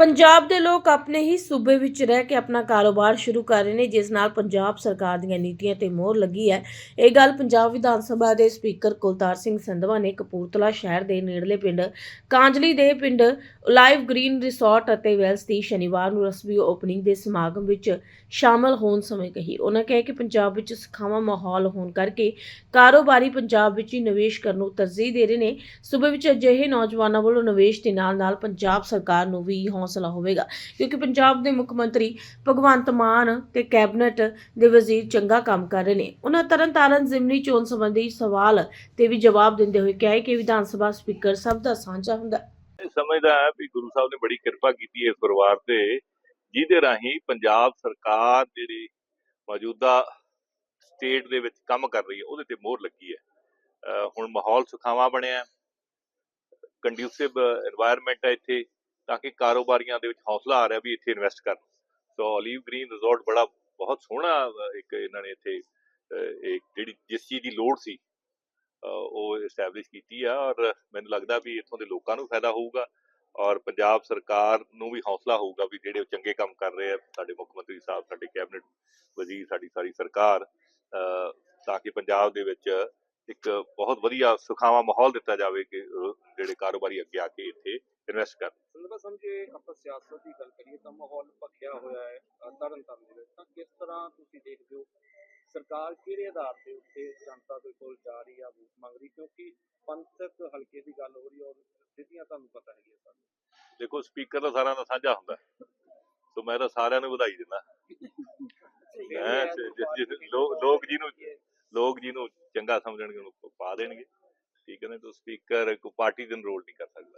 ਪੰਜਾਬ ਦੇ ਲੋਕ ਆਪਣੇ ਹੀ ਸੂਬੇ ਵਿੱਚ ਰਹਿ ਕੇ ਆਪਣਾ ਕਾਰੋਬਾਰ ਸ਼ੁਰੂ ਕਰ ਰਹੇ ਨੇ, ਜਿਸ ਨਾਲ ਪੰਜਾਬ ਸਰਕਾਰ ਦੀਆਂ ਨੀਤੀਆਂ ਤੇ ਮੋਹਰ ਲੱਗੀ ਹੈ। ਇਹ ਗੱਲ ਪੰਜਾਬ ਵਿਧਾਨ ਸਭਾ ਦੇ ਸਪੀਕਰ ਕੁਲਤਾਰ ਸਿੰਘ ਸੰਧਵਾ ਨੇ ਕਪੂਰਥਲਾ ਸ਼ਹਿਰ ਦੇ ਨੇੜਲੇ ਪਿੰਡ ਕਾਂਜਲੀ ਦੇ ਪਿੰਡ ਲਾਈਵ ਗ੍ਰੀਨ ਰਿਸੋਰਟ ਅਤੇ ਵੈਲਸ ਦੀ ਸ਼ਨੀਵਾਰ ਨੂੰ ਰਸਮੀ ਓਪਨਿੰਗ ਦੇ ਸਮਾਗਮ ਵਿੱਚ ਸ਼ਾਮਲ ਹੋਣ ਸਮੇਂ ਕਹੀ। ਉਹਨਾਂ ਕਿਹਾ ਕਿ ਪੰਜਾਬ ਵਿੱਚ ਸਖਾਵਾ ਮਾਹੌਲ ਹੋਣ ਕਰਕੇ ਕਾਰੋਬਾਰੀ ਪੰਜਾਬ ਵਿੱਚ ਹੀ ਨਿਵੇਸ਼ ਕਰਨ ਨੂੰ ਤਰਜੀਹ ਦੇ ਰਹੇ ਨੇ। ਸੂਬੇ ਵਿੱਚ ਅਜਿਹੇ ਨੌਜਵਾਨਾਂ ਵੱਲੋਂ ਨਿਵੇਸ਼ ਦੇ ਨਾਲ ਨਾਲ ਪੰਜਾਬ ਸਰਕਾਰ ਨੂੰ ਵੀ ਹੌਸਲਾ ਹੋਵੇਗਾ। ਕਿਉਂਕਿ ਪੰਜਾਬ ਦੇ ਮੁੱਖ ਮੰਤਰੀ ਭਗਵੰਤ ਮਾਨ ਤੇ ਕੈਬਨਟ ਦੇ ਵਜ਼ੀਰ ਚੰਗਾ ਕੰਮ ਕਰ ਰਹੇ ਨੇ। ਉਹਨਾਂ ਤਰਨਤਾਰਨ ਜ਼ਿਮਨੀ ਚੋਣ ਸੰਬੰਧੀ ਸਵਾਲ ਤੇ ਵੀ ਜਵਾਬ ਦਿੰਦੇ ਹੋਏ ਕਿਹਾ ਕਿ ਵਿਧਾਨ ਸਭਾ ਸਪੀਕਰ ਸਭ ਦਾ ਸਾਂਝਾ ਹੁੰਦਾ ਸਮਝਦਾ ਹੈ ਵੀ ਗੁਰੂ ਸਾਹਿਬ ਨੇ ਬੜੀ ਕਿਰਪਾ ਕੀਤੀ ਇਸ ਪਰਿਵਾਰ ਤੇ, ਜਿਹਦੇ ਰਾਹੀਂ ਪੰਜਾਬ ਸਰਕਾਰ ਜਿਹੜੀ ਮੌਜੂਦਾ ਸਟੇਟ ਦੇ ਵਿੱਚ ਕੰਮ ਕਰ ਰਹੀ ਹੈ, ਉਹਦੇ ਤੇ ਮੋਹਰ ਲੱਗੀ ਹੈ। ਹੁਣ ਮਾਹੌਲ ਸੁਖਾਵਾ ਬਣਿਆ ਕੰਡਿਊਸਿਵ এনवायरमेंट ਹੈ ਇੱਥੇ। ਤਾਂ ਕਿ ਕਾਰੋਬਾਰੀਆਂ ਦੇ ਵਿੱਚ ਹੌਸਲਾ ਆ ਰਿਹਾ ਵੀ ਇੱਥੇ ਇਨਵੈਸਟ ਕਰਨ। ਸੋ ਓਲੀਵ ਗ੍ਰੀਨ ਰਿਜ਼ੋਰਟ ਬੜਾ, ਬਹੁਤ ਸੋਹਣਾ ਇੱਕ ਇਹਨਾਂ ਨੇ ਇੱਥੇ ਇੱਕ ਜਿਹੜੀ ਜਿਸ ਚੀਜ਼ ਦੀ ਲੋੜ ਸੀ ਉਹ ਐਸਟੈਬਲਿਸ਼ ਕੀਤੀ ਆ ਔਰ ਮੈਨੂੰ ਲੱਗਦਾ ਵੀ ਇੱਥੋਂ ਦੇ ਲੋਕਾਂ ਨੂੰ ਫਾਇਦਾ ਹੋਊਗਾ ਔਰ ਪੰਜਾਬ ਸਰਕਾਰ ਨੂੰ ਵੀ ਹੌਸਲਾ ਹੋਊਗਾ ਵੀ ਜਿਹੜੇ ਉਹ ਚੰਗੇ ਕੰਮ ਕਰ ਰਹੇ ਆ, ਸਾਡੇ ਮੁੱਖ ਮੰਤਰੀ ਸਾਹਿਬ, ਸਾਡੇ ਕੈਬਨਿਟ ਵਜ਼ੀਰ, ਸਾਡੀ ਸਾਰੀ ਸਰਕਾਰ ਤਾਂ ਕਿ ਪੰਜਾਬ ਦੇ ਵਿੱਚ ਇੱਕ ਬਹੁਤ ਵਧੀਆ ਸੁਖਾਵਾਂ ਮਾਹੌਲ ਦਿੱਤਾ ਜਾਵੇ ਕਿ ਜਿਹੜੇ ਕਾਰੋਬਾਰੀ ਅੱਗੇ ਆ ਕੇ ਇੱਥੇ ਇਨਵੈਸਟ ਕਰਨ। ਸੰਦਰਭ ਸਮਝੇ ਆਪਾਂ ਸਿਆਸਤ ਦੀ ਗੱਲ ਕਰੀਏ ਤਾਂ ਮਾਹੌਲ ਭਖਿਆ ਹੋਇਆ ਹੈ ਅ, ਤਰਨਤਾਰਨ ਦੇ ਵਿੱਚ। ਤਾਂ ਕਿਸ ਤਰ੍ਹਾਂ ਤੁਸੀਂ ਦੇਖਦੇ ਹੋ? ਸਰਕਾਰ ਕਿਹੜੇ ਆਧਾਰ ਤੇ ਉੱਤੇ ਜਨਤਾ ਦੇ ਕੋਲ ਜਾ ਰਹੀ ਆ ਵੋਟ ਮੰਗ ਰਹੀ? ਕਿਉਂਕਿ ਪੰਥਕ ਹਲਕੇ ਦੀ ਗੱਲ ਹੋ ਰਹੀ ਔਰ ਸਥਿਤੀਆਂ ਤੁਹਾਨੂੰ ਪਤਾ ਹੈਗੀ ਸਾਨੂੰ ਦੇਖੋ ਸਪੀਕਰ ਤਾਂ ਸਾਰਿਆਂ ਦਾ ਸਾਂਝਾ ਹੁੰਦਾ। ਸੋ ਮੈਂ ਤਾਂ ਸਾਰਿਆਂ ਨੂੰ ਵਧਾਈ ਦਿੰਦਾ। ਹੈਂ, ਤੇ ਜਿਸ- ਜਿਸ- ਲੋ- ਲੋਕ ਲੋਕ ਜਿਹਨੂੰ ਚੰਗਾ ਸਮਝਣਗੇ ਉਹਨੂੰ ਪਾ ਦੇਣਗੇ। ਠੀਕ ਹੈ ਨਾ? ਤਾਂ ਸਪੀਕਰ ਕੋਈ ਪਾਰਟੀ ਦੇ ਰੋਲ ਨਹੀਂ ਕਰ ਸਕਦਾ।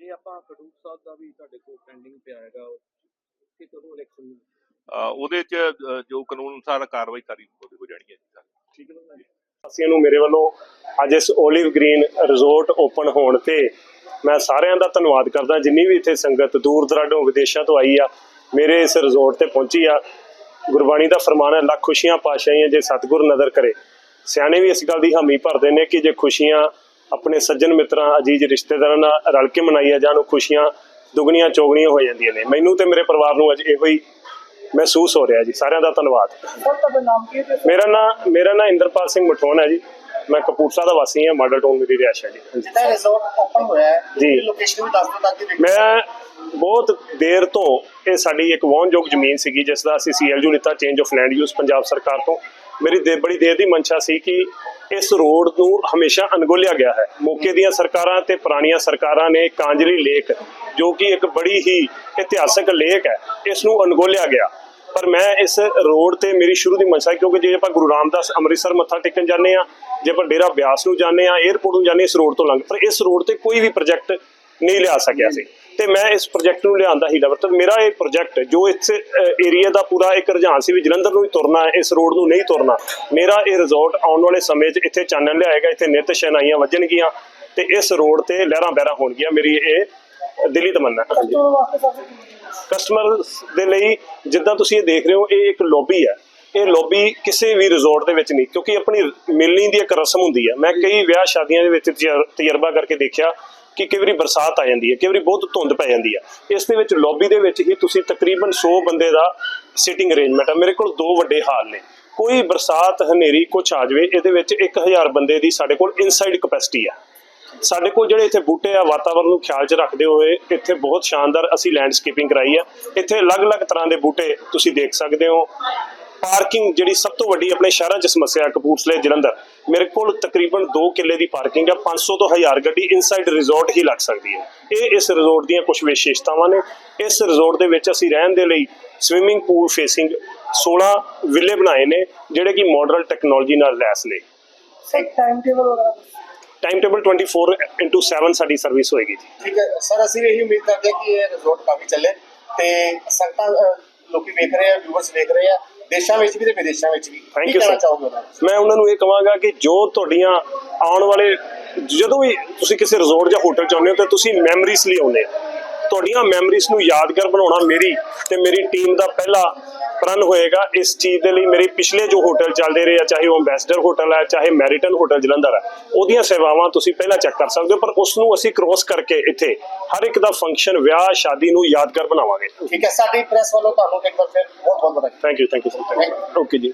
ਜੇ ਆਪਾਂ ਖਡੂਰ ਸਾਹਿਬ ਦਾ ਵੀ ਤੁਹਾਡੇ ਕੋਲ ਪੈਂਡਿੰਗ ਪਿਆ ਹੈਗਾ ਕਿ ਕਦੋਂ ਇਲੈਕਸ਼ਨ ਉਹਦੇ ਚ ਜੋ ਕਾਨੂੰਨ ਅਨੁਸਾਰ ਕਾਰਵਾਈ ਕਰੀ ਉਹਦੇ ਹੋ ਜਾਣੀ ਹੈ ਠੀਕ ਹੈ ਨਾ ਵਾਸੀਆਂ ਨੂੰ ਮੇਰੇ ਵੱਲੋਂ ਅੱਜ ਇਸ 올ਿਵ ਗ੍ਰੀਨ ਰਿਜ਼ੋਰਟ ਓਪਨ ਹੋਣ ਤੇ ਮੈਂ ਸਾਰਿਆਂ ਦਾ ਧੰਨਵਾਦ ਕਰਦਾ ਜਿੰਨੀ ਵੀ ਇੱਥੇ ਸੰਗਤ ਦੂਰ ਦਰਾਡੋਂ ਵਿਦੇਸ਼ਾਂ ਤੋਂ ਆਈ ਆ ਮੇਰੇ ਇਸ ਰਿਜ਼ੋਰਟ ਤੇ ਪਹੁੰਚੀ ਆ। ਗੁਰਬਾਣੀ ਦਾ ਫਰਮਾਨ ਹੈ ਲੱਖ ਖੁਸ਼ੀਆਂ ਪਾਸ਼ਾਈਆਂ ਜੇ ਸਤਿਗੁਰ ਨਜ਼ਰ ਕਰੇ। ਸਿਆਣੇ ਵੀ ਇਸ ਗੱਲ ਦੀ ਹਾਮੀ ਭਰਦੇ ਨੇ ਕਿ ਜੇ ਖੁਸ਼ੀਆਂ ਆਪਣੇ ਸੱਜਣ ਮਿੱਤਰਾਂ ਅਜੀਜ਼ ਰਿਸ਼ਤੇਦਾਰਾਂ ਨਾਲ ਰਲ ਕੇ ਮਨਾਈਆਂ ਜਾਣ ਉਹ ਖੁਸ਼ੀਆਂ ਦੁੱਗਣੀਆਂ ਚੌਗਣੀਆਂ ਹੋ ਜਾਂਦੀਆਂ ਨੇ ਮੈਨੂੰ ਤੇ ਮੇਰੇ ਪਰਿਵਾਰ ਨੂੰ ਅੱਜ ਇਹੋ ਹੀ ਮਹਿਸੂਸ ਹੋ ਰਿਹਾ ਜੀ ਸਾਰਿਆਂ ਦਾ ਧੰਨਵਾਦ ਮੇਰਾ ਨਾਮ ਮੇਰਾ ਨਾਮ ਇੰਦਰਪਾਲ ਸਿੰਘ ਮਠੋਨ ਹੈ ਜੀ ਮੈਂ ਕਪੂਰਥਲਾ ਦਾ ਵਾਸੀ ਹਾਂ ਮਾਡਲ ਟਾਊਨ ਮੇਰੀ ਰਿਹਾਇਸ਼ ਹੈ ਜੀ ਹਾਂਜੀ। ਜਿੱਥੇ ਰਿਜ਼ੋਰਟ ਓਪਨ ਹੋਇਆ ਹੈ ਜੀ। ਲੋਕੇਸ਼ਨ ਵੀ ਦੱਸ ਦਿਓ ਤਾਂ ਕਿ ਵੇਖੋ। ਮੈਂ ਬਹੁਤ ਦੇਰ ਤੋਂ ਇਹ ਸਾਡੀ ਇੱਕ ਵਾਹਨਯੋਗ ਜ਼ਮੀਨ ਸੀਗੀ ਜਿਸ ਦਾ ਅਸੀਂ ਸੀਐਲਯੂ ਲਿੱਤਾ change of land use Punjab ਸਰਕਾਰ ਤੋਂ ਮੇਰੀ ਦੇ ਬੜੀ ਦੇਰ ਦੀ ਮਨਸ਼ਾ ਸੀ ਕਿ ਇਸ ਰੋਡ ਨੂੰ ਹਮੇਸ਼ਾ ਅਣਗੋਲਿਆ ਗਿਆ ਹੈ। ਮੌਕੇ ਦੀਆਂ ਸਰਕਾਰਾਂ ਤੇ ਪੁਰਾਣੀਆਂ ਸਰਕਾਰਾਂ ਨੇ ਕਾਂਜਲੀ ਲੇਕ ਜੋ ਕਿ ਇੱਕ ਬੜੀ ਹੀ ਇਤਿਹਾਸਕ ਲੇਕ ਹੈ ਇਸ ਨੂੰ ਅਣਗੋਲਿਆ ਗਿਆ। ਪਰ ਮੈਂ ਇਸ ਰੋਡ ਤੇ ਮੇਰੀ ਸ਼ੁਰੂ ਦੀ ਮਨਸ਼ਾ ਕਿਉਂਕਿ ਜੇ ਆਪਾਂ ਗੁਰੂ ਰਾਮਦਾਸ ਅੰਮ੍ਰਿਤਸਰ ਮੱਥਾ ਟੇਕਣ ਜਾਂਦੇ ਆ ਜੇ ਆਪਾਂ ਡੇਰਾ ਬਿਆਸ ਨੂੰ ਜਾਂਦੇ ਆ 에ਅਰਪੋਰਟ ਨੂੰ ਜਾਂਦੇ ਹਾਂ, ਇਸ ਰੋਡ ਤੋਂ ਲੰਘ ਪਰ ਇਸ ਰੋਡ ਤੇ ਕੋਈ ਵੀ ਪ੍ਰੋਜੈਕਟ ਨਹੀਂ ਲਿਆ ਸਕਿਆ ਸੀ। ਤੇ ਮੈਂ ਇਸ ਪ੍ਰੋਜੈਕਟ ਨੂੰ ਲਿਆਂਦਾ ਹੀ ਲਵਰ ਤਾਂ ਮੇਰਾ ਇਹ ਪ੍ਰੋਜੈਕਟ ਜੋ ਇਸ ਏਰੀਆ ਦਾ ਪੂਰਾ ਇੱਕ ਰੁਝਾਨ ਸੀ ਵੀ ਜਲੰਧਰ ਨੂੰ ਹੀ ਤੁਰਨਾ ਹੈ ਇਸ ਰੋਡ ਨੂੰ ਨਹੀਂ ਤੁਰਨਾ। ਮੇਰਾ ਇਹ ਰਿਜ਼ੋਰਟ ਆਉਣ ਵਾਲੇ ਸਮੇਂ 'ਚ ਇੱਥੇ ਚਾਨਣ ਲਿਆਏਗਾ ਇੱਥੇ ਨਿਤ ਸ਼ਨਾਈਆਂ ਵੱਜਣਗੀਆਂ ਤੇ ਇਸ ਰੋਡ ਤੇ ਲਹਿਰਾਂ ਬਹਿਰਾਂ ਹੋਣਗੀਆਂ ਮੇਰੀ ਇਹ ਦਿਲੀ ਤਮੰਨਾ। ਕਸਟਮਰ ਦੇ ਲਈ ਜਿੱਦਾਂ ਤੁਸੀਂ ਇਹ ਦੇਖ ਰਹੇ ਹੋ ਇਹ ਇੱਕ ਲੌਬੀ ਹੈ। ਇਹ ਲੌਬੀ ਕਿਸੇ ਵੀ ਰਿਜ਼ੋਰਟ ਦੇ ਵਿੱਚ ਨਹੀਂ ਕਿਉਂਕਿ ਆਪਣੀ ਮਿਲਣੀ ਦੀ ਇੱਕ ਰਸਮ ਹੁੰਦੀ ਹੈ। ਮੈਂ ਕਈ ਵਿਆਹ ਸ਼ਾਦੀਆਂ ਦੇ ਵਿੱਚ ਤਜਰ- ਤਜਰਬਾ ਕਰਕੇ ਦੇਖਿਆ ਕਿ ਕਈ ਵਾਰੀ ਬਰਸਾਤ ਆ ਜਾਂਦੀ ਹੈ, ਕਈ ਵਾਰੀ ਬਹੁਤ ਧੁੰਦ ਪੈ ਜਾਂਦੀ ਹੈ। ਇਸ ਦੇ ਵਿੱਚ ਲੌਬੀ ਦੇ ਵਿੱਚ ਹੀ ਤੁਸੀਂ ਤਕਰੀਬਨ 100 ਬੰਦੇ ਦਾ ਸਿਟਿੰਗ ਅਰੇਂਜਮੈਂਟ ਆ। ਮੇਰੇ ਕੋਲ ਦੋ ਵੱਡੇ ਹਾਲ ਨੇ। ਕੋਈ ਬਰਸਾਤ ਹਨੇਰੀ ਕੁਛ ਆ ਜਾਵੇ, ਇਹਦੇ ਵਿੱਚ 1000 ਬੰਦੇ ਦੀ ਸਾਡੇ ਕੋਲ ਇਨਸਾਈਡ ਕਪੈਸਿਟੀ ਆ। ਸਾਡੇ ਕੋਲ ਜਿਹੜੇ ਇੱਥੇ ਬੂਟੇ ਆ ਵਾਤਾਵਰਣ ਨੂੰ ਖਿਆਲ 'ਚ ਰੱਖਦੇ ਹੋਏ, ਇੱਥੇ ਬਹੁਤ ਸ਼ਾਨਦਾਰ ਅਸੀਂ ਲੈਂਡਸਕੇਪਿੰਗ ਕਰਾਈ ਆ। ਇੱਥੇ ਅਲੱਗ-ਅਲੱਗ ਤਰ੍ਹਾਂ ਦੇ ਬੂਟੇ ਤੁਸੀਂ ਦੇਖ ਸਕਦੇ ਹੋ। ਪਾਰਕਿੰਗ ਜਿਹੜੀ ਸਭ ਤੋਂ ਵੱਡੀ ਆਪਣੇ ਸ਼ਹਿਰਾਂ 'ਚ ਸਮੱਸਿਆ ਹੈ, ਕਪੂਰਥਲੇ ਜਲੰਧਰ। ਮੇਰੇ ਕੋਲ ਤਕਰੀਬਨ 2 ਕਿੱਲੇ ਦੀ ਪਾਰਕਿੰਗ ਹੈ 500 ਤੋਂ 1000 ਗੱਡੀ ਇਨਸਾਈਡ ਰਿਜ਼ੋਰਟ ਹੀ ਲੱਗ ਸਕਦੀ ਹੈ। ਇਹ ਇਸ ਰਿਜ਼ੋਰਟ ਦੀਆਂ ਕੁਝ ਵਿਸ਼ੇਸ਼ਤਾਵਾਂ ਨੇ। ਇਸ ਰਿਜ਼ੋਰਟ ਦੇ ਵਿੱਚ ਅਸੀਂ ਰਹਿਣ ਦੇ ਲਈ ਸਵਿਮਿੰਗ ਪੂਲ ਫੇਸਿੰਗ 16 ਵਿਲੇ ਬਣਾਏ ਨੇ ਜਿਹੜੇ ਕਿ ਮਾਡਰਨ ਟੈਕਨੋਲੋਜੀ ਨਾਲ ਲੈਸ ਨੇ। ਇੱਕ ਟਾਈਮ ਟੇਬਲ ਵਗੈਰਾ ਟਾਈਮ ਟੇਬਲ 24/7 ਸਾਡੀ ਸਰਵਿਸ ਹੋਏਗੀ ਜੀ। ਠੀਕ ਹੈ। ਸਰ ਅਸੀਂ ਇਹੀ ਉਮੀਦ ਕਰਦੇ ਹਾਂ ਕਿ ਇਹ ਰਿਜ਼ੋਰਟ ਕਾਫੀ ਚੱਲੇ ਤੇ ਸੰਗਤਾਂ ਲੋਕੀ ਵੇਖ ਰਹੇ ਆ ਵਿਊਅਰਸ ਵੇਖ ਰਹੇ ਆ। ਦੇਸ਼ਾਂ ਵਿੱਚ ਵੀ ਤੇ ਵਿਦੇਸ਼ਾਂ ਵਿੱਚ ਵੀ। Thank ਕੀ you, ਕਹਿਣਾ sir. ਚਾਹੋਗੇ ਉਹਨਾਂ ਨੂੰ? ਮੈਂ ਉਹਨਾਂ ਨੂੰ ਇਹ ਕਹਾਂਗਾ ਕਿ ਜੋ ਤੁਹਾਡੀਆਂ ਆਉਣ ਵਾਲੇ ਜਦੋਂ ਵੀ ਤੁਸੀਂ ਕਿਸੇ ਰਿਜ਼ੋਰਟ ਜਾਂ ਹੋਟਲ ਚ ਆਉਂਦੇ ਹੋ ਤਾਂ ਤੁਸੀਂ ਮੈਮਰੀਜ਼ ਲਈ ਆਉਂਦੇ ਹੋ। ਤੁਹਾਡੀਆਂ ਮੈਮਰੀਜ਼ ਨੂੰ ਯਾਦਗਾਰ ਬਣਾਉਣਾ ਮੇਰੀ ਤੇ ਮੇਰੀ ਟੀਮ ਦਾ ਪਹਿਲਾ ਪ੍ਰਣ ਹੋਏਗਾ। ਇਸ ਚੀਜ਼ ਦੇ ਲਈ ਮੇਰੇ ਪਿਛਲੇ ਜੋ ਹੋਟਲ ਚੱਲਦੇ ਰਹੇ ਆ ਚਾਹੇ ਉਹ ਅੰਬੈਸਡਰ ਹੋਟਲ ਹੈ ਚਾਹੇ ਮੈਰੀਟਨ ਹੋਟਲ ਜਲੰਧਰ ਹੈ ਉਹਦੀਆਂ ਸੇਵਾਵਾਂ ਤੁਸੀਂ ਪਹਿਲਾਂ ਚੈੱਕ ਕਰ ਸਕਦੇ ਹੋ ਪਰ ਉਸ ਨੂੰ ਅਸੀਂ ਕ੍ਰੋਸ ਕਰਕੇ ਇੱਥੇ ਹਰ ਇੱਕ ਦਾ ਫੰਕਸ਼ਨ ਵਿਆਹ ਸ਼ਾਦੀ ਨੂੰ ਯਾਦਗਾਰ ਬਣਾਵਾਂਗੇ। ਠੀਕ ਹੈ ਸਾਡੀ ਪ੍ਰੈਸ ਵੱਲੋਂ ਤੁਹਾਨੂੰ ਇੱਕ ਵਾਰ ਫਿਰ ਬਹੁਤ ਬਹੁਤ ਵਧਾਈ thank you thank you okay ਜੀ।